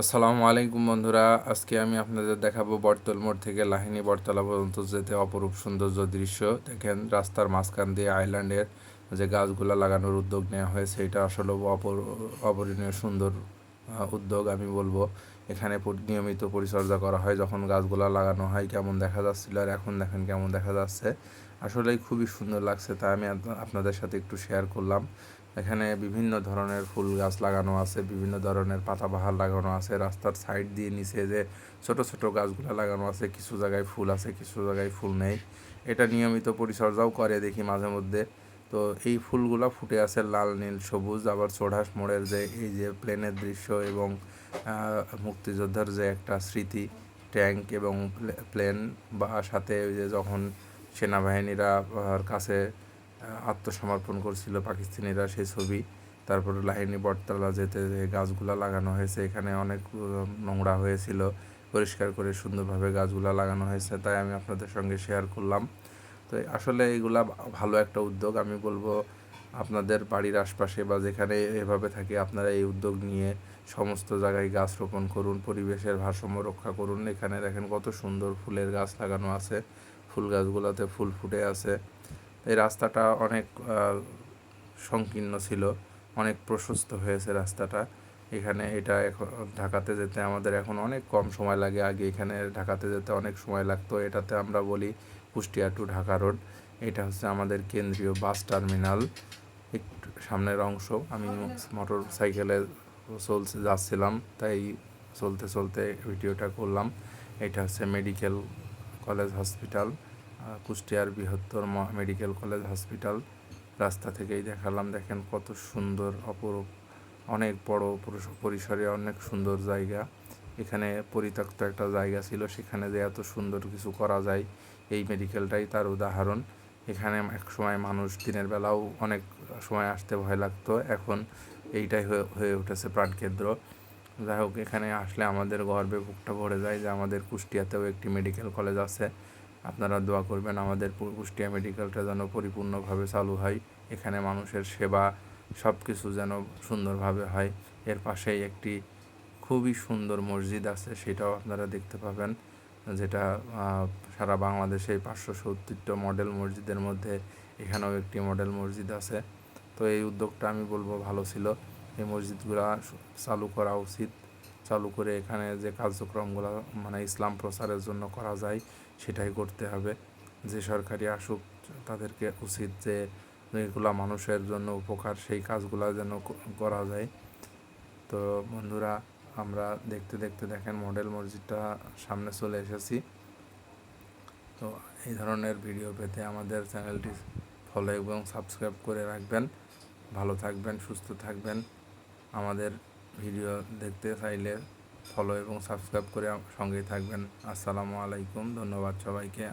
আসসালামু আলাইকুম বন্ধুরা। আজকে আমি আপনাদের দেখাবো বটতল মোড় থেকে লাহিনী বটতলা পর্যন্ত যেতে অপরূপ সৌন্দর্য দৃশ্য। দেখেন, রাস্তার মাঝখান দিয়ে আইল্যান্ডের যে গাছগুলা লাগানোর উদ্যোগ নেওয়া হয়েছে, এটা আসলে অপর, অপরিণীয় সুন্দর উদ্যোগ আমি বলব। এখানে নিয়মিত পরিচর্যা করা হয় যখন গাছগুলা লাগানো হয়, কেমন দেখা যাচ্ছিল আর এখন দেখেন কেমন দেখা যাচ্ছে। আসলেই খুবই সুন্দর লাগছে, তাই আমি আপ- আপনাদের সাথে একটু শেয়ার করলাম। এখানে বিভিন্ন ধরনের ফুল গাছ লাগানো আছে, বিভিন্ন ধরনের পাতাবাহার লাগানো আছে, রাস্তার সাইড দিয়ে নিচে যে ছোট ছোট গাছগুলো লাগানো আছে, কিছু জায়গায় ফুল আছে, কিছু জায়গায় ফুল নেই। এটা নিয়মিত পরিচর্যাও করে দেখি মাঝে মধ্যে। তো এই ফুলগুলো ফুটে আছে লাল, নীল, সবুজ, আবার চোড়াস মোড়ের যে এই যে প্লেনের দৃশ্য এবং মুক্তিযোদ্ধার যে একটা স্মৃতি, ট্যাঙ্ক এবং প্লে- প্লেন বা সাথে ওই যে যখন সেনাবাহিনীরা কাছে আত্মসমর্পণ করছিল পাকিস্তানিরা সেই ছবি। তারপরে লাহিনী বটতলা যেতে যে গাছগুলা লাগানো হয়েছে, এখানে অনেক নোংরা হয়েছিল। পরিষ্কার করে সুন্দরভাবে গাছগুলা লাগানো হয়েছে, তাই আমি আপনাদের সঙ্গে শেয়ার করলাম। তো আসলে এগুলা ভালো একটা উদ্যোগ, আমি বলব আপনাদের বাড়ির আশপাশে বা যেখানে এভাবে থাকে, আপনারা এই উদ্যোগ নিয়ে সমস্ত জায়গায় গাছ রোপণ করুন, পরিবেশের ভারসাম্য রক্ষা করুন। এখানে দেখেন কত সুন্দর ফুলের গাছ লাগানো আছে। ফুল গাছগুলোতে ফুল ফুটে আছে। এই রাস্তাটা অনেক সংকীর্ণ ছিল, অনেক প্রশস্ত হয়েছে রাস্তাটা। এখানে এটা এখন, ঢাকাতে যেতে আমাদের এখন অনেক কম সময় লাগে। আগে এখানে ঢাকাতে যেতে অনেক সময় লাগতো। এটাতে আমরা বলি কুষ্টিয়া টু ঢাকা রোড। এটা হচ্ছে আমাদের কেন্দ্রীয় বাস টার্মিনাল। একটু সামনের অংশ। আমি মোটর সাইকেলে চলছে, যাচ্ছিলাম, তাই চলতে চলতে ভিডিওটা করলাম। এটা হচ্ছে মেডিকেল কলেজ হসপিটাল কুষ্টিয়ার বৃহত্তর মেডিকেল কলেজ হসপিটাল। রাস্তা থেকেই দেখালাম, দেখেন কত সুন্দর, অপরূপ, অনেক বড় পরিসরে অনেক সুন্দর জায়গা। এখানে পরিত্যক্ত একটা জায়গা ছিল, সেখানে যে এত সুন্দর কিছু করা যায়, এই মেডিকেলটাই তার উদাহরণ। এখানে এক সময় মানুষ দিনের বেলাও অনেক সময় আসতে ভয় লাগতো, এখন এইটাই হয়ে হয়ে উঠেছে প্রাণকেন্দ্র। যাই হোক, এখানে আসলে আমাদের গর্বে বুকটা ভরে যায় যে আমাদের কুষ্টিয়াতেও একটি মেডিকেল কলেজ আছে। আপনারা দোয়া করবেন আমাদের কুষ্টিয়া মেডিকেলটা যেন পরিপূর্ণভাবে চালু হয়। এখানে মানুষের সেবা সব কিছু যেন সুন্দরভাবে হয়। এর পাশেই একটি খুবই সুন্দর মসজিদ আছে, সেটাও আপনারা দেখতে পাবেন। যেটা সারা বাংলাদেশে পাঁচশো সত্তরটা মডেল মসজিদের মধ্যে এখানেও একটি মডেল মসজিদ আছে। তো এই উদ্যোগটা আমি বলব ভালো ছিল। এই মসজিদগুলো চালু করা উচিত। চালু করে এখানে যে কার্যক্রমগুলো মানে ইসলাম প্রচারের জন্য করা যায়, সেটাই করতে হবে। যে সরকারি আসুক, তাদেরকে উচিত যে এগুলা মানুষের জন্য উপকার, সেই কাজগুলো যেন করা যায়। তো বন্ধুরা, আমরা দেখতে দেখতে দেখেন মডেল মসজিদটা সামনে চলে এসেছি। তো এই ধরনের ভিডিও পেতে আমাদের চ্যানেলটি ফলো এবং সাবস্ক্রাইব করে রাখবেন। ভালো থাকবেন, সুস্থ থাকবেন। আমাদের ভিডিও দেখতে চাইলে ফলো এবং সাবস্ক্রাইব করে সঙ্গে সঙ্গেই থাকবেন। আসসালামু আলাইকুম, ধন্যবাদ সবাইকে।